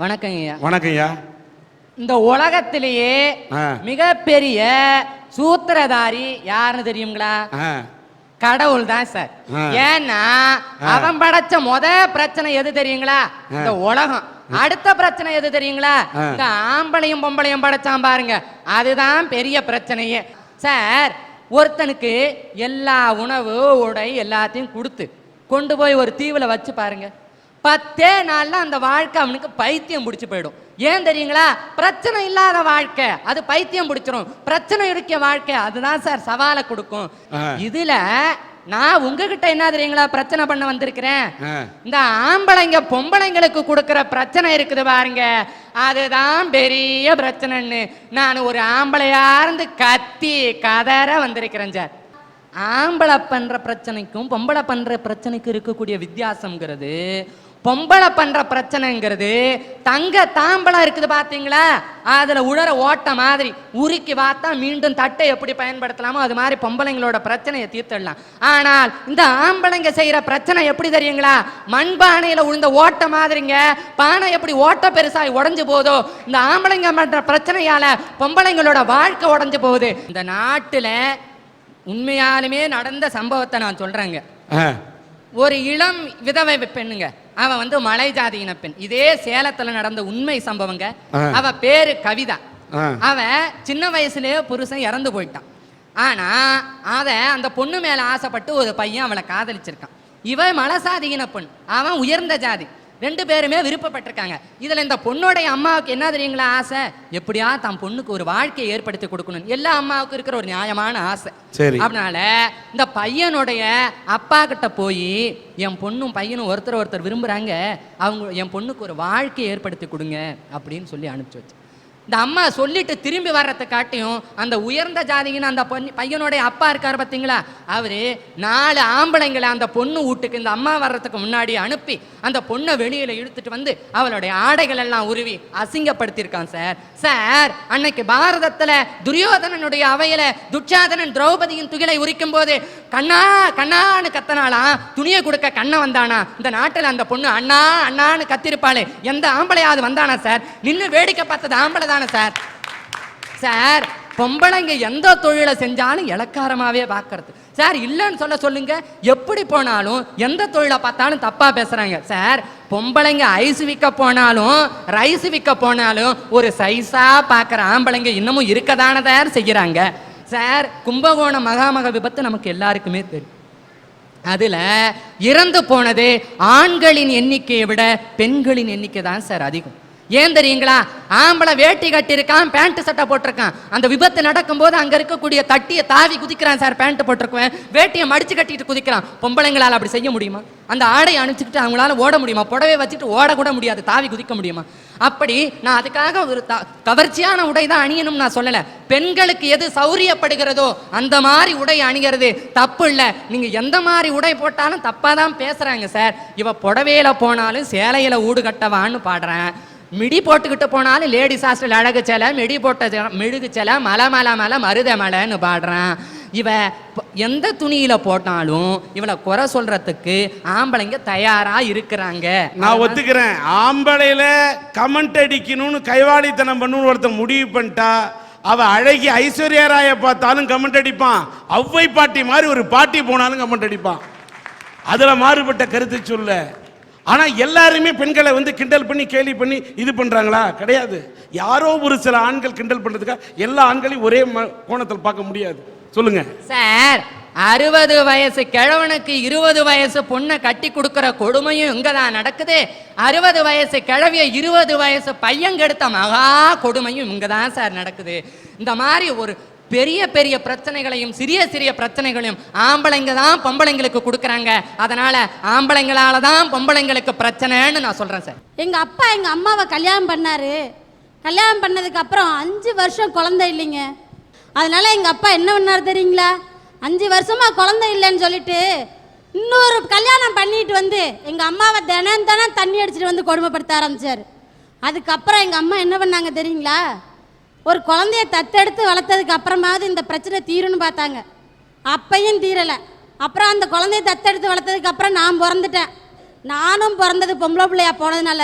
வணக்கங்க ஐயா. வணக்கம்யா இந்த உலகத்திலேயே. மிகப்பெரிய சூத்திரதாரி யாருன்னு தெரியுங்களா கடவுள் தான் சார். ஏன்னா அவன் படைச்ச முத பிரச்சனை எது தெரியுங்களா? இந்த உலகம். அடுத்த பிரச்சனை எது தெரியுங்களா. இந்த ஆம்பளையும் பொம்பளையும் படைச்சான் பாருங்க. அதுதான் பெரிய பிரச்சனையே. சார் ஒருத்தனுக்கு எல்லா உணவு உடை எல்லாத்தையும் கொடுத்து கொண்டு போய் ஒரு தீவுல வச்சு பாருங்க. பத்தே நாள்ல அந்த வாழ்க்கை அவனுக்கு பைத்தியம் பிடிச்சு போயிடும். ஏன் தெரியுங்களா? பிரச்சனை இல்லாத வாழ்க்கை அது பைத்தியம் பிடிச்சிரும். பிரச்சனை இருக்க வாழ்க்கை அதுதான் சார் சவாலை கொடுக்கும். இதுல நான் உங்ககிட்ட என்ன தெரியுங்களா பிரச்சனை பண்ண வந்திருக்கிறேன். இந்த ஆம்பளைங்க பொம்பளைங்களுக்கு கொடுக்கிற பிரச்சனை இருக்குது பாருங்க. அதுதான் பெரிய பிரச்சனைன்னு. நான் ஒரு ஆம்பளையா இருந்து கத்தி கதற வந்திருக்கிறேன் சார். ஆம்பளை பண்ற பிரச்சனைக்கும் பொம்பளை பண்ற பிரச்சனைக்கும் இருக்கக்கூடிய வித்தியாசம்ங்கிறது பொம்பளை பண்ற பிரச்சனைங்கிறது தங்க தாம்பளம் இருக்குது பாத்தீங்களா? அதுல உழற ஓட்ட மாதிரி உருக்கி பார்த்தா மீண்டும் தட்டை எப்படி பயன்படுத்தலாமோ அது மாதிரி பொம்பளைங்களோட பிரச்சனையை தீர்த்திடலாம். ஆனால் இந்த ஆம்பளைங்க செய்யற பிரச்சனை எப்படி தெரியுங்களா? மண்பானையில உழுந்த ஓட்ட மாதிரிங்க. பானை எப்படி ஓட்ட பெருசாய் உடஞ்சு போதோ இந்த ஆம்பளைங்க பண்ற பிரச்சனையால பொம்பளைங்களோட வாழ்க்கை உடஞ்சு போகுது. இந்த நாட்டுல உண்மையாலுமே நடந்த சம்பவத்தை நான் சொல்றேங்க. ஒரு இளம் விதவை பெண்ணுங்க. அவன் வந்து மலை ஜாதியின பெண். இதே சேலத்துல நடந்த உண்மை சம்பவங்க. அவ பேரு கவிதா. அவ சின்ன வயசுலயே புருஷன் இறந்து போயிட்டான். ஆனா அத அந்த பொண்ணு மேல ஆசைப்பட்டு ஒரு பையன் அவளை காதலிச்சிருக்கான். இவ மலசாதியின பெண். அவன் உயர்ந்த ஜாதி. ரெண்டு பேருமே விருப்பப்பட்டிருக்காங்க. இதுல இந்த பொண்ணோடைய அம்மாவுக்கு என்ன தெரியுங்களா ஆசை? எப்படியா தன் பொண்ணுக்கு ஒரு வாழ்க்கையை ஏற்படுத்தி கொடுக்கணும். எல்லா அம்மாவுக்கும் இருக்கிற ஒரு நியாயமான ஆசை. சரி. அதனால இந்த பையனுடைய அப்பா கிட்ட போய் என் பொண்ணும் பையனும் ஒருத்தர் ஒருத்தர் விரும்புறாங்க. அவங்க என் பொண்ணுக்கு ஒரு வாழ்க்கையை ஏற்படுத்தி கொடுங்க அப்படின்னு சொல்லி அனுப்பிச்சு வச்சு இந்த அம்மா சொல்லிட்டு திரும்பி வர்றதை காட்டியும் அந்த உயர்ந்த ஜாதின்னு அந்த பொண்ணு பையனுடைய அப்பா இருக்கார் பார்த்தீங்களா? அவரு நாலு ஆம்பளைங்களை அந்த பொண்ணு வீட்டுக்கு இந்த அம்மா வர்றதுக்கு முன்னாடி அனுப்பி அந்த பொண்ணை வெளியில இழுத்துட்டு வந்து அவளுடைய ஆடைகள் எல்லாம் உருவி அசிங்கப்படுத்தியிருக்கான் சார். சார் அன்னைக்கு பாரதத்துல துரியோதனனுடைய அவையில துட்சாதனன் திரௌபதியின் துகிலை உரிக்கும் போது கண்ணா கண்ணான்னு கத்தனாலாம் துணியை கொடுக்க கண்ண வந்தானா? இந்த நாட்டில் அந்த பொண்ணு அண்ணா அண்ணான்னு கத்திருப்பாளே. எந்த ஆம்பளையாவது வந்தானா சார்? நின்று வேடிக்கை பார்த்தது ஆம்பளை தானே சார்? சார் பொம்பளைங்க எந்த தொழிலை செஞ்சாலும் இலக்காரமாகவே பார்க்கறது. சார் இல்லைன்னு சொல்ல சொல்லுங்க. எப்படி போனாலும் எந்த தொழிலை பார்த்தாலும் தப்பாக பேசுகிறாங்க சார் பொம்பளைங்க ஐஸ் விற்க போனாலும் ரைஸ் விற்க போனாலும் ஒரு சைஸாக பார்க்குற ஆம்பளைங்க இன்னமும் இருக்கதானதார் சார் சார் கும்பகோணம் மகாமக விபத்து நமக்கு எல்லாருக்குமே தெரியும். அதில் இறந்து போனது ஆண்களின் எண்ணிக்கையை விட பெண்களின் எண்ணிக்கை தான் சார் அதிகம். ஏன் தெரியுங்களா? ஆம்பளை வேட்டி கட்டியிருக்கான் பேண்ட் சட்டை போட்டிருக்கான். அந்த விபத்து நடக்கும்போது அங்கே இருக்கக்கூடிய தட்டியை தாவி குதிக்கிறான் சார் பேண்ட் போட்டிருக்குவேன். வேட்டியை மடிச்சு கட்டிட்டு குதிக்கிறான். பொம்பளைங்களால் அப்படி செய்ய முடியுமா? அந்த ஆடையை அணிச்சுக்கிட்டு அவங்களால ஓட முடியுமா? புடவை வச்சுட்டு ஓட கூட முடியாது தாவி குதிக்க முடியுமா? அப்படி நான் அதுக்காக ஒரு த- கவர்ச்சியான உடை தான் அணியணும்னு நான் சொல்லல. பெண்களுக்கு எது சௌரியப்படுகிறதோ அந்த மாதிரி உடை அணிகிறது தப்பு இல்லை. நீங்க எந்த மாதிரி உடை போட்டாலும் தப்பா தான் பேசுறாங்க சார். இவ புடவையில போனாலும் சேலையில ஊடு கட்டவான்னு பாடுறேன். மிடி போட்டுக்கிட்டு போனாலும் லேடிஸ் ஹாஸ்டல் அழகு சேலை மிடி போட்ட மெழுகு சேலை மலை மலை மலை மருத மலைன்னு பாடுறான். இவ எந்த துணியில போட்டாலும் இவளை குறை சொல்றதுக்கு ஆம்பளைங்க தயாரா இருக்கிறாங்க. நான் ஒத்துக்கிறேன். ஆம்பளையில கமெண்ட் அடிக்கணும்னு கைவாளித்தனம் பண்ணணும்னு ஒருத்தன் முடிவு பண்ணிட்டா அவ அழகி ஐஸ்வர்யா ராய பார்த்தாலும் கமெண்ட் அடிப்பான். ஒவ்வை பாட்டி மாதிரி ஒரு பாட்டி போனாலும் கமெண்ட் அடிப்பான். அதுல மாறுபட்ட கருத்து சொல்ல. ஆனா எல்லாருமே பெண்களை வந்து கிண்டல் பண்ணி கேலி பண்ணி இது பண்றாங்களா? கிடையாது. யாரோ ஒரு சில ஆண்கள் கிண்டல் பண்றதுக்காக எல்லா ஆண்களையும் ஒரே கோணத்தில் பார்க்க முடியாது. சொல்லுங்க. சார் அறுபது வயசு கிழவனுக்கு இருபது வயசு பொண்ணை கட்டி கொடுக்கிற கொடுமையும் இங்க தான் நடக்குது. அறுபது வயசு கிழவிய இருபது வயசு பையன் கெடுத்த மகா கொடுமையும் இங்க தான் சார் நடக்குது. இந்த மாதிரி ஒரு பெரிய பெரிய பிரச்சனைகளையும் சிறிய சிறிய பிரச்சனைகளையும் ஆம்பளைங்க தான் பொம்பளைங்களுக்கு கொடுக்குறாங்க. அதனால ஆம்பளைங்களால தான் பொம்பளைங்களுக்கு பிரச்சனைன்னு நான் சொல்றேன் சார். எங்க அப்பா எங்க அம்மாவை கல்யாணம் பண்ணாரு. கல்யாணம் பண்ணதுக்கு அப்புறம் அஞ்சு வருஷம் குழந்தை இல்லைங்க. அதனால எங்கள் அப்பா என்ன பண்ணார் தெரியுங்களா? அஞ்சு வருஷமாக குழந்தை இல்லைன்னு சொல்லிட்டு இன்னொரு கல்யாணம் பண்ணிட்டு வந்து எங்கள் அம்மாவை தினம் தினம் தண்ணி அடிச்சுட்டு வந்து கொடுமைப்படுத்த ஆரம்பிச்சாரு. அதுக்கப்புறம் எங்கள் அம்மா என்ன பண்ணாங்க தெரியுங்களா? ஒரு குழந்தைய தத்தெடுத்து வளர்த்ததுக்கு அப்புறமாவது இந்த பிரச்சனை தீரும்னு பார்த்தாங்க. அப்பையும் தீரலை. அப்புறம் அந்த குழந்தைய தத்தெடுத்து வளர்த்ததுக்கு அப்புறம் நான் பிறந்துட்டேன். நானும் பிறந்தது பொம்பளை பிள்ளையா போனதுனால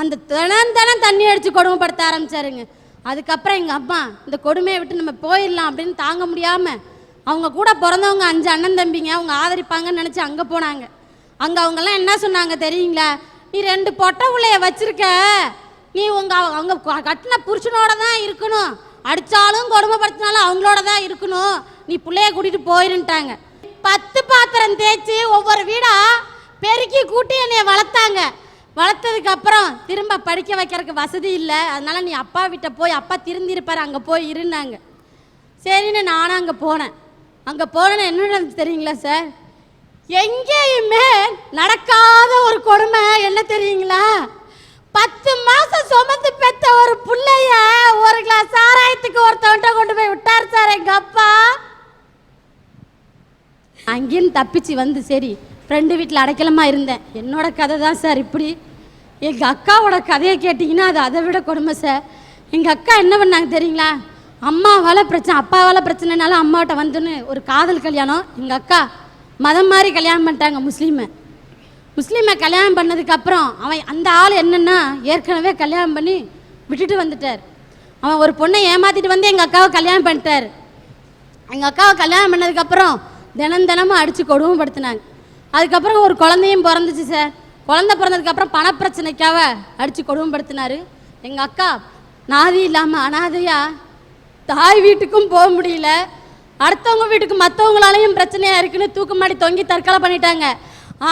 அந்த தினம் தினம் தண்ணி அடித்து கொடுமைப்படுத்த ஆரம்பிச்சாருங்க. அதுக்கப்புறம் எங்கள் அம்மா இந்த கொடுமையை விட்டு நம்ம போயிடலாம் அப்படின்னு தாங்க முடியாமல் அவங்க கூட பிறந்தவங்க அஞ்சு அண்ணன் தம்பிங்க அவங்க ஆதரிப்பாங்கன்னு நினச்சி அங்கே போனாங்க. அங்கே அவங்கெல்லாம் என்ன சொன்னாங்க தெரியுங்களா? நீ ரெண்டு பொட்டை பிள்ளைய வச்சிருக்க. நீ உங்கள் அவங்க கட்டின புருஷனோட தான் இருக்கணும். அடித்தாலும் கொடுமைப்படுத்தினாலும் அவங்களோட தான் இருக்கணும். நீ பிள்ளைய கூட்டிகிட்டு போயிருன்ட்டாங்க. பத்து பாத்திரம் தேய்ச்சி ஒவ்வொரு வீடாக பெருக்கி கூட்டி என்னைய வளர்த்தாங்க. வளர்த்ததுக்கு அப்புறம் திரும்ப படிக்க வைக்கிறதுக்கு வசதி இல்லை. அதனால நீ அப்பா வீட்டை போய் அப்பா திருந்திருப்பார் அங்கே போய் இருந்தாங்க சரின்னு நானும் அங்கே போனேன். அங்கே போனேன்னு என்ன நடந்துச்சு தெரியுங்களா சார் எங்கேயுமே நடக்காத ஒரு கொடுமை என்ன தெரியுங்களா? பத்து மாசம் சுமந்து பெத்த ஒரு பிள்ளைய ஒரு கிளாஸ் சாராயத்துக்கு ஒருத்தவன்ட்ட கொண்டு போய் விட்டார் சார் எங்க அப்பா. அங்கேயும் தப்பிச்சு வந்து சரி ஃப்ரெண்டு வீட்டில் அடைக்கலமா இருந்தேன். என்னோட கதை தான் சார் இப்படி எங்கள் அக்காவோட கதையை கேட்டிங்கன்னா அது அதை விட கொடுமை சார். எங்கள் அக்கா என்ன பண்ணாங்க தெரியுங்களா? அம்மாவால் பிரச்சனை அப்பாவால் பிரச்சனைனால அம்மாட்ட வந்துன்னு ஒரு காதல் கல்யாணம். எங்கள் அக்கா மதம் மாதிரி கல்யாணம் பண்ணிட்டாங்க முஸ்லீமை. முஸ்லீமை கல்யாணம் பண்ணதுக்கப்புறம் அவன் அந்த ஆள் என்னன்னா ஏற்கனவே கல்யாணம் பண்ணி விட்டுட்டு வந்துட்டார். அவன் ஒரு பொண்ணை ஏமாத்திட்டு வந்து எங்கள் அக்காவை கல்யாணம் பண்ணிட்டார். எங்கள் அக்காவை கல்யாணம் பண்ணதுக்கப்புறம் தினம் தினமும் அடித்து கொடுமைப்படுத்தினாங்க. அதுக்கப்புறம் ஒரு குழந்தையும் பிறந்துச்சு சார். குழந்த பிறந்ததுக்கப்புறம் பணப்பிரச்சனைக்காக அடித்து கொடுமைப்படுத்தினாரு. எங்கள் அக்கா நாதி இல்லாமல் அனாதையா தாய் வீட்டுக்கும் போக முடியல. அடுத்தவங்க வீட்டுக்கு மற்றவங்களாலையும் பிரச்சனையாக இருக்குன்னு தூக்கு மாடி தொங்கி தற்கொலை பண்ணிட்டாங்க.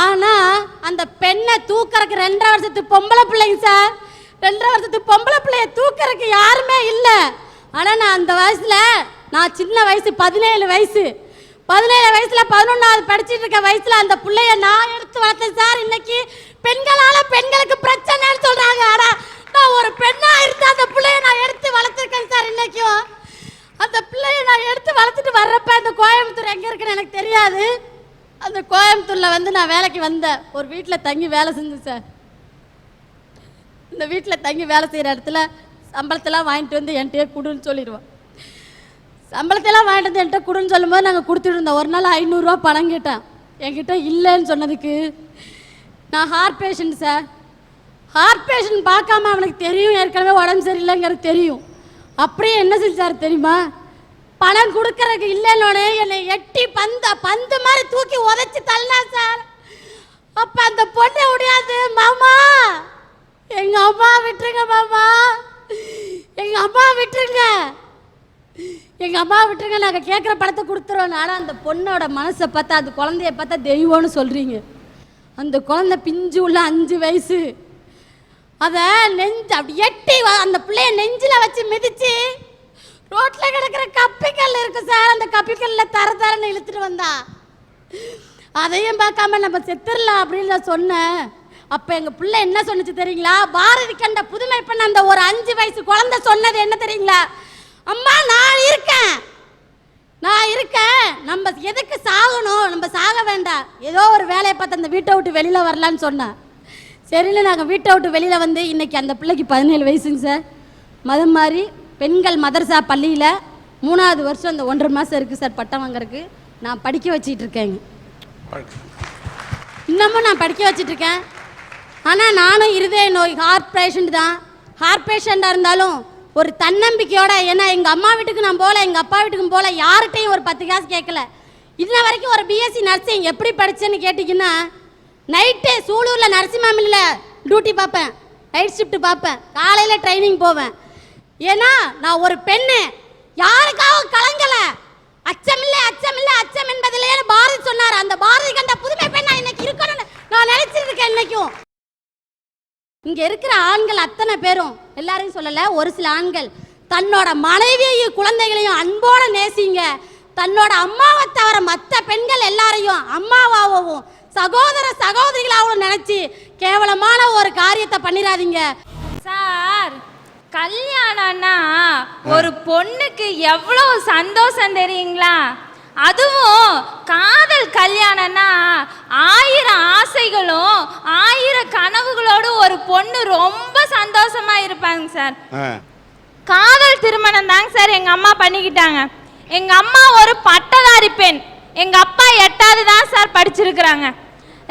ஆனால் அந்த பெண்ணை தூக்கறக்கு ரெண்டரை வருஷத்து பொம்பளை பிள்ளைங்க சார். ரெண்டரை வருஷத்து பொம்பளை பிள்ளைய தூக்கறக்கு யாருமே இல்லை. ஆனால் நான் அந்த வயசில் நான் சின்ன வயசு பதினேழு வயசு பதினேழு வயசுல பதினொன்றாவது படிச்சிட்டு இருக்க வயசுல அந்த பிள்ளைய நான் எடுத்து வளர்த்தேன். சார் இன்னைக்கு பெண்களால பெண்களுக்கு பிரச்சனைன்னு சொல்றாங்க. ஆனா நான் ஒரு பெண்ணா இருந்து அந்த பிள்ளைய நான் எடுத்து வளர்த்துருக்கேன் சார் இன்னைக்கும். அந்த பிள்ளைய நான் எடுத்து வளர்த்துட்டு வர்றப்ப அந்த கோயம்புத்தூர் எங்க இருக்குன்னு எனக்கு தெரியாது. அந்த கோயம்புத்தூர்ல வந்து நான் வேலைக்கு வந்தேன் ஒரு வீட்டில் தங்கி வேலை செஞ்சேன் சார். இந்த வீட்டில் தங்கி வேலை செய்கிற இடத்துல சம்பளத்தெல்லாம் வாங்கிட்டு வந்து என்கிட்டயே கொடுன்னு சொல்லிடுவான். சம்பளத்தெல்லாம் வாங்கிட்டு என்கிட்ட கொடுன்னு சொல்லும்போது நாங்கள் கொடுத்துட்டு இருந்தோம் ஒரு நாள் ஐநூறுரூவா பணம் கேட்டேன். என்கிட்ட இல்லைன்னு சொன்னதுக்கு நான் heart patient sir heart patient பார்க்காம அவனுக்கு தெரியும். ஏற்கனவே உடம்பு சரியில்லைங்கிறது தெரியும். அப்படியே என்ன செஞ்சார் தெரியுமா? பணம் கொடுக்கறதுக்கு இல்லைன்னு என்னை எட்டி பந்த பந்து மாதிரி தூக்கி உதச்சி தள்ளா சார் அப்ப அந்த பொண்ணை முடியாது மாமா எங்க அம்மா விட்டுருங்க மாமா. எங்க அம்மா விட்டுருங்க. எங்கள் அம்மா விட்டுருங்க நாங்கள் கேட்குற படத்தை கொடுத்துருவோம் ஆனால் அந்த பொண்ணோட மனசை பார்த்தா அந்த குழந்தைய பார்த்தா தெய்வம்னு சொல்கிறீங்க அந்த குழந்தை பிஞ்சு உள்ள அஞ்சு வயசு. அதை நெஞ்சு அப்படி எட்டி அந்த பிள்ளைய நெஞ்சில் வச்சு மிதிச்சு ரோட்டில் கிடக்கிற கப்பிக்கல் இருக்கு சார் அந்த கப்பிக்கல்ல தர தரன்னு இழுத்துட்டு வந்தா. அதையும் பார்க்காம நம்ம செத்துடலாம் அப்படின்னு நான் சொன்னேன். அப்போ எங்கள் பிள்ளை என்ன சொன்னிச்சு தெரியுங்களா? பாரதி கண்ட புதுமை பண்ண அந்த ஒரு அஞ்சு வயசு குழந்தை சொன்னது என்ன தெரியுங்களா? அம்மா நான் இருக்கேன். நான் இருக்கேன். நம்ம எதுக்கு சாகணும்? நம்ம சாக வேண்டாம். ஏதோ ஒரு வேலையை பார்த்து அந்த வீட்டை விட்டு வெளியில் வரலான்னு சொன்னேன். சரின்னு நாங்கள் வீட்டை விட்டு வெளியில் வந்து இன்னைக்கு அந்த பிள்ளைக்கு பதினேழு வயசுங்க சார். மதம் மாதிரி பெண்கள் மதரசா பள்ளியில் மூணாவது வருஷம் அந்த ஒன்றரை மாதம் இருக்குது சார் பட்டம் வாங்குறதுக்கு. நான் படிக்க வச்சிட்டு இருக்கேங்க. இன்னமும் நான் படிக்க வச்சிட்ருக்கேன் ஆனால் நானும் இருதய நோய் ஹார்ட் பேஷண்ட் தான். ஹார்ட் பேஷண்ட்டாக இருந்தாலும் ஒரு தன்னம்பிக்கையோட ஏன்னா எங்கள் அம்மா வீட்டுக்கு நான் போகல எங்கள் அப்பா வீட்டுக்கும் போகல யார்கிட்டையும் ஒரு பத்து காசு கேட்கல. இன்ன வரைக்கும் ஒரு பிஎஸ்சி நர்சிங் எப்படி படித்தேன்னு கேட்டிங்கன்னா நைட்டு சூலூரில் நரசிம்மாமில் டியூட்டி பார்ப்பேன். நைட் ஷிஃப்ட் பார்ப்பேன். காலையில் ட்ரைனிங் போவேன். ஏன்னா நான் ஒரு பெண்ணு. யாருக்காக கலங்கலை அச்சமில்லை அச்சமில்லை அச்சம் என்பதிலே பாரதி சொன்னார் அந்த பாரதி கண்ட புதுமை பெண்ணா இன்னைக்கு இருக்கணும்னு நான் நினைச்சிட்டு இருக்கேன் இன்னைக்கும் இங்க இருக்கிற ஆண்கள் அத்தனை பேரும் எல்லாரையும் சொல்லல ஒரு சில ஆண்கள் தன்னோட மனைவியையும் குழந்தைகளையும் அன்போட நேசிங்க. தன்னோட அம்மாவை தவிர மற்ற பெண்கள் எல்லாரையும் அம்மாவாகவும் சகோதர சகோதரிகளாகவும் நினைச்சு கேவலமான ஒரு காரியத்தை பண்ணிடாதீங்க சார் கல்யாணம்னா ஒரு பொண்ணுக்கு எவ்வளோ சந்தோஷம் தெரியுங்களா? அதுவும் காதல் கல்யாணம்னா ஆயிரம் ஆசைகளும் ஆயிரம் கனவுகளோடு ஒரு பொண்ணு ரொம்ப சந்தோஷமா இருப்பாங்க சார். காதல் திருமணம் தாங்க சார் எங்க அம்மா பண்ணிக்கிட்டாங்க. எங்க அம்மா ஒரு பட்டதாரி பெண். எங்க அப்பா எட்டாவது தான் சார் படிச்சிருக்கிறாங்க.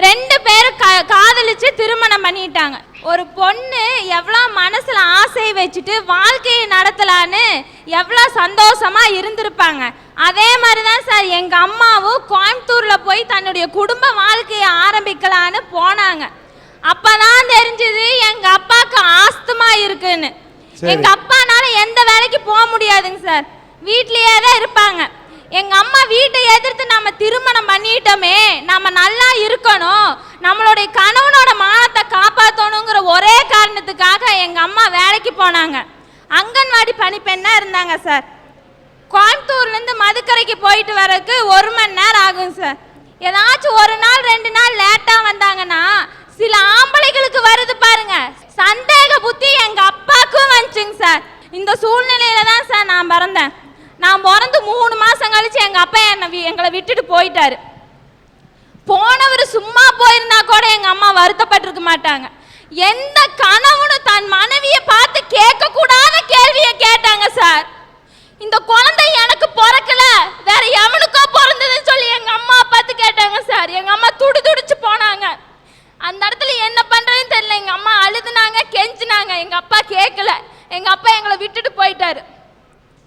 ரெண்டு பேரும் காதலிச்சு திருமணம் பண்ணிட்டாங்க. ஒரு பொண்ணு எவ்வளோ மனசுல ஆசை வச்சுட்டு வாழ்க்கையை நடத்தலான்னு எவ்வளோ சந்தோஷமா இருந்திருப்பாங்க. அதே மாதிரி தான் சார் எங்க அம்மாவும் கோயம்புத்தூர்ல போய் தன்னுடைய குடும்ப வாழ்க்கையை ஆரம்பிக்கலான்னு போனாங்க. அப்பதான் தெரிஞ்சது எங்க அப்பாவுக்கு ஆஸ்துமா இருக்குன்னு. சரி. எங்க அப்பானால எந்த வேலைக்கு போக முடியாதுங்க சார். வீட்லயே தான் இருப்பாங்க. எங்க அம்மா வீட்டை எதிர்த்து நாம திருமணம் பண்ணிட்டோமே நம்ம நல்லா இருக்கணும். நம்மளுடைய கணவனோட மானத்தை காப்பாற்றணுங்கிற ஒரே காரணத்துக்காக எங்க அம்மா வேலைக்கு போனாங்க. அங்கன்வாடி பணிப்பெண்ணா இருந்தாங்க சார் கோயம்புத்தூர்லேருந்து மதுக்கரைக்கு போயிட்டு வரதுக்கு ஒரு மணி நேரம் ஆகும் சார் ஏதாச்சும் ஒரு நாள் ரெண்டு நாள் லேட்டாக வந்தாங்கன்னா சில ஆம்பளைகளுக்கு வருது பாருங்க. சந்தேக புத்தி எங்க அப்பாவுக்கும் வந்துச்சுங்க சார் இந்த சூழ்நிலையில தான் சார் நான் பிறந்தேன். நான் பிறந்து மூணு மாசம் கழிச்சு எங்க அப்பா என்னை வி- எங்களை விட்டுட்டு போயிட்டாரு. போனவர் சும்மா போயிருந்தா கூட எங்க அம்மா வருத்தப்பட்டிருக்க மாட்டாங்க. எந்த கணவனும் தன் மனைவியை பார்த்து கேட்க கூடாத கேள்வியை கேட்டாங்க சார். இந்த குழந்தை எனக்கு பிறக்கல வேற எவனுக்கோ பிறந்ததுன்னு சொல்லி எங்க அம்மா பார்த்து கேட்டாங்க சார் எங்க அம்மா துடி துடிச்சு போனாங்க அந்த இடத்துல என்ன பண்றதுன்னு தெரியல எங்க அம்மா அழுதுனாங்க கெஞ்சினாங்க எங்க அப்பா கேட்கல எங்க அப்பா எங்களை விட்டுட்டு போயிட்டாரு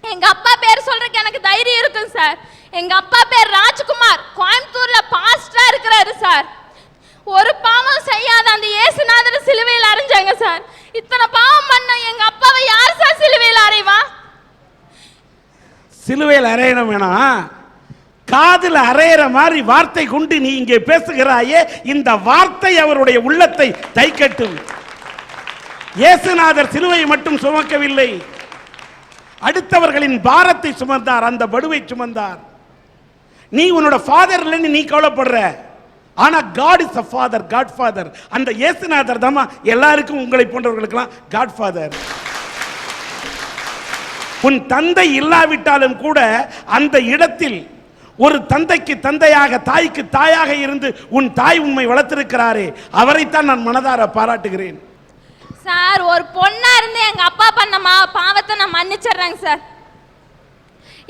எங்க அப்பா பேர் சொல்றதுக்கு எனக்கு தைரியம் இருக்குங்க சார் எங்க அப்பா பேர் ராஜ்குமார் கோயம்புத்தூர்ல பாஸ்டரா இருக்கிறாரு சார் ஒரு பாவம் செய்யாத அந்த இயேசுநாதர் சிலுவையில் அரைஞ்சாங்க சார் இத்தனை பாவம் பண்ண எங்க அப்பாவை யார் சார் சிலுவையில் அறைவா சிலுவையில் அறையணும் வேணாம் காதில் அரையிற மாதிரி வார்த்தை கொண்டு நீ இங்கே பேசுகிறாயே இந்த வார்த்தை அவருடைய உள்ளத்தை தைக்கட்டும். இயேசுநாதர் சிலுவை மட்டும் சுமக்கவில்லை. அடுத்தவர்களின் பாரத்தை சுமந்தார் அந்த படுவை சுமந்தார். நீ உன்னோட ஃபாதர் இல்லைன்னு நீ கவலைப்படுற. ஆனா God is a father God father அந்த இயேசுநாதர் தாமா எல்லாருக்கும் உங்களை போன்றவர்களுக்கெல்லாம் காட் ஃபாதர் உன் தந்தை இல்லாவிட்டாலும் கூட அந்த இடத்தில் ஒரு தந்தைக்கு தந்தையாக தாய்க்கு தாயாக இருந்து உன் தாய் உண்மை வளர்த்திருக்கிறாரே அவரைத்தான் நான் மனதார பாராட்டுகிறேன். சார் ஒரு பொண்ணா இருந்து எங்க அப்பா பண்ண மா பாவத்தை நான் மன்னிச்சிடுறேங்க சார்.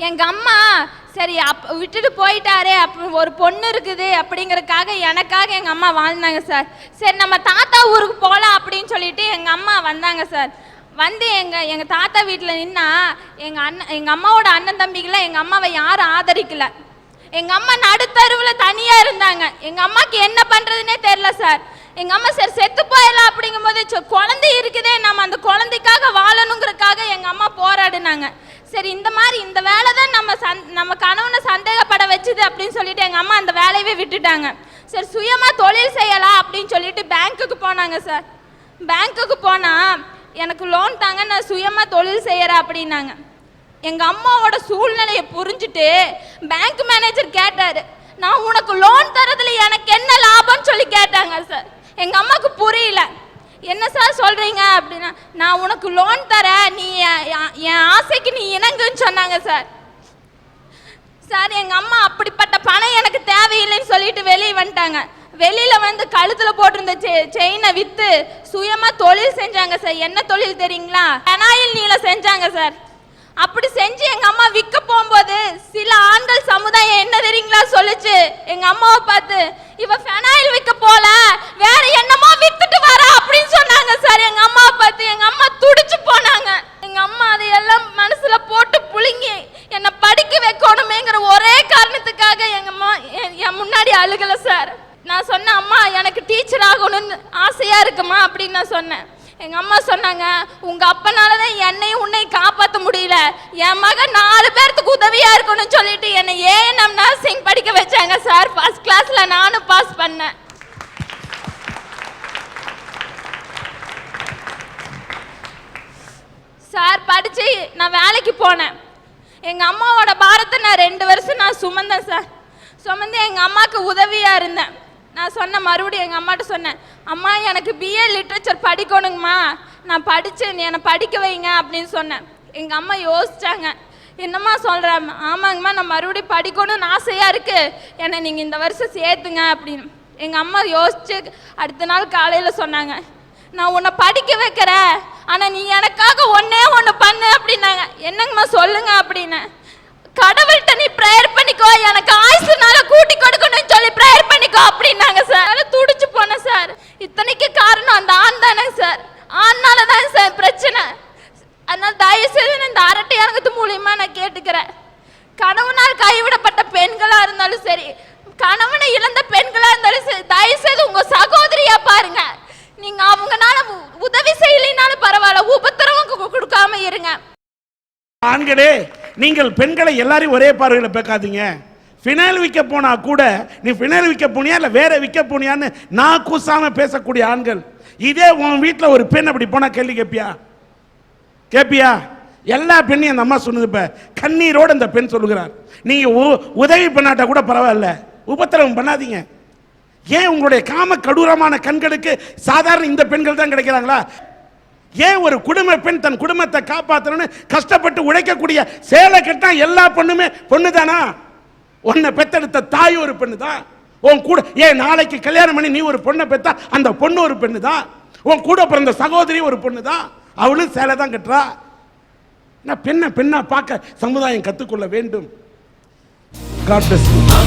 எங்க அம்மா சரி அப் விட்டுட்டு போயிட்டாரே அப் ஒரு பொண்ணு இருக்குது அப்படிங்கறக்காக எனக்காக எங்க அம்மா வாழ்ந்தாங்க சார். சரி நம்ம தாத்தா ஊருக்கு போகலாம் அப்படின்னு சொல்லிட்டு எங்க அம்மா வந்தாங்க சார். வந்து எங்க எங்க தாத்தா வீட்டில் நின்னா எங்க அண்ணன் எங்க அம்மாவோட அண்ணன் தம்பிகளை எங்க அம்மாவை யாரும் ஆதரிக்கல. எங்க அம்மா நடுத்தருவில் தனியா இருந்தாங்க. எங்க அம்மாக்கு என்ன பண்றதுன்னே தெரியல சார். எங்க அம்மா சார் செத்து போயிடலாம். அப்படிங்கும்போது போது குழந்தை இருக்குதே நம்ம அந்த குழந்தைக்காக வாழணுங்கிறதுக்காக எங்க அம்மா போராடினாங்க. சரி இந்த மாதிரி இந்த வேலை தான் நம்ம சந் நம்ம கணவனை சந்தேகப்பட வச்சுது அப்படின்னு சொல்லிட்டு எங்க அம்மா அந்த வேலையவே விட்டுட்டாங்க. சரி சுயமா தொழில் செய்யலாம் அப்படின்னு சொல்லிட்டு பேங்க்குக்கு போனாங்க சார். பேங்க்குக்கு போனா எனக்கு லோன் தாங்க நான் சுயமா தொழில் செய்யறேன் அப்படின்னாங்க. எங்க அம்மாவோட சூழ்நிலையை புரிஞ்சுட்டு பேங்க் மேனேஜர் கேட்டாரு. நான் உனக்கு லோன் தரதுல எனக்கு என்ன லாபம்னு சொல்லி கேட்டாங்க சார் எங்க அம்மாவுக்கு புரியல. என்ன சார் சொல்றீங்க அப்படின்னா நான் உனக்கு லோன் தரேன் நீ என் என் ஆசைக்கு நீ இணங்குன்னு சொன்னாங்க சார் சார் எங்க அம்மா அப்படிப்பட்ட பணம் எனக்கு தேவையில்லைன்னு சொல்லிட்டு வெளியே வந்துட்டாங்க. வெளியில வந்து கழுத்துல போட்டிருந்த செயினை வித்து சுயமா தொழில் செஞ்சாங்க சார் என்ன தொழில் தெரியுங்களா? பெனாயில் நீல செஞ்சாங்க சார் அப்படி செஞ்சு எங்க அம்மா விற்க போகும்போது சில ஆண்கள் சமுதாயம் என்ன தெரியுங்களா சொல்லுச்சு? எங்க அம்மாவை பார்த்து இவ ஃபெனாயில் விற்க போல வேற என்னமோ வித்துட்டு வர அப்படின்னு சொன்னாங்க சார். எங்க அம்மாவை பார்த்து எங்க அம்மா துடிச்சு போனாங்க. எங்க அம்மா அதையெல்லாம் மனசுல போட்டு புழுங்கி என்னை படிக்க வைக்கணுமேங்கிற ஒரே காரணத்துக்காக எங்க அம்மா என் என் முன்னாடி அழுகல சார். நான் சொன்னேன் அம்மா எனக்கு டீச்சர் ஆகணும்னு ஆசையா இருக்குமா? அப்படின்னு நான் சொன்னேன். எங்க அம்மா சொன்னாங்க உங்க அப்பனால தான் என்னையும் உன்னை காப்பாத்த முடியல. என் மகன் நாலு பேர்த்துக்கு உதவியா இருக்கணும்னு சொல்லிட்டு என்னை ஏஎன்எம் நர்சிங் படிக்க வச்சாங்க சார். ஃபர்ஸ்ட் கிளாஸ்ல நானும் பாஸ் பண்ணேன். சார் படிச்சு நான் வேலைக்கு போனேன். எங்க அம்மாவோட பாரத்தை நான் ரெண்டு வருஷம் நான் சுமந்தேன் சார். சுமந்து எங்க அம்மாவுக்கு உதவியா இருந்தேன். நான் சொன்ன மறுபடியும் எங்கள் அம்மாட்ட சொன்னேன் அம்மா எனக்கு பிஏ லிட்ரேச்சர் படிக்கணுங்கம்மா. நான் படிச்சு என்னை படிக்க வைங்க அப்படின்னு சொன்னேன். எங்கள் அம்மா யோசித்தாங்க என்னம்மா சொல்கிறேன் ஆமாங்கம்மா நான் மறுபடியும் படிக்கணும்னு ஆசையாக இருக்கு. என்னை நீங்கள் இந்த வருஷம் சேர்த்துங்க அப்படின்னு. எங்கள் அம்மா யோசிச்சு அடுத்த நாள் காலையில் சொன்னாங்க நான் உன்னை படிக்க வைக்கிறேன் ஆனால் நீ எனக்காக ஒன்றே ஒன்று பண்ணு அப்படின்னாங்க. என்னங்கம்மா சொல்லுங்க அப்படின்னு. கடவுள்கிட்ட நீ ப்ரேயர் பண்ணிக்கோ எனக்கு ஆயுசுனால கூட்டி கொடுக்கணும்னு சொல்லி ப்ரேயர் பண்ணிக்கோ அப்படின்னாங்க சார் அதனால துடிச்சு போனேன் சார் இத்தனைக்கு காரணம் அந்த ஆண் தானே சார் ஆண்னால தான் சார் பிரச்சனை. அதனால தயவு செய்து இந்த அரட்டை அரங்கத்து மூலியமா நான் கேட்டுக்கிறேன். கணவனால் கைவிடப்பட்ட பெண்களா இருந்தாலும் சரி கணவனை இழந்த பெண்களா இருந்தாலும் சரி தயவு செய்து உங்க சகோதரியா பாருங்க. நீங்க அவங்கனால உதவி செய்யலைனாலும் பரவாயில்ல உபத்திரவம் கொடுக்காம இருங்க. ஆண்களே நீங்கள் பெண்களை எல்லாரையும் ஒரே பார்வையில் பார்க்காதீங்க ஃபினைல் விற்க போனா கூட நீ ஃபினைல் விற்க போனியா இல்லை வேற விற்க போனியான்னு நான் கூசாம பேசக்கூடிய ஆண்கள். இதே உன் வீட்டில் ஒரு பெண் அப்படி போனால் கேள்வி கேட்பியா கேட்பியா எல்லா பெண்ணையும் அந்த அம்மா சொன்னது இப்போ கண்ணீரோடு அந்த பெண் சொல்லுகிறார். நீங்கள் உ- உதவி பண்ணாட்டா கூட பரவாயில்ல. உபத்திரவம் பண்ணாதீங்க. ஏன் உங்களுடைய காம கடூரமான கண்களுக்கு சாதாரண இந்த பெண்கள் தான் கிடைக்கிறாங்களா? ஏன் ஒரு குடும்ப பெண் தன் குடும்பத்தை காப்பாற்றணும்னு கஷ்டப்பட்டு உழைக்கக்கூடிய சேலை கட்டா எல்லா பொண்ணுமே பொண்ணு தானா உன்னை பெத்தெடுத்த தாய் ஒரு பெண்ணு தான் உன் கூட ஏன் நாளைக்கு கல்யாணம் பண்ணி நீ ஒரு பொண்ணை பெத்தா அந்த பொண்ணு ஒரு பெண்ணு தான் உன் கூட பிறந்த சகோதரி ஒரு பொண்ணு தான் அவளும் சேலை தான் கட்டுறா. நான் பெண்ணை பெண்ணா பார்க்க சமுதாயம் கற்றுக்கொள்ள வேண்டும். God.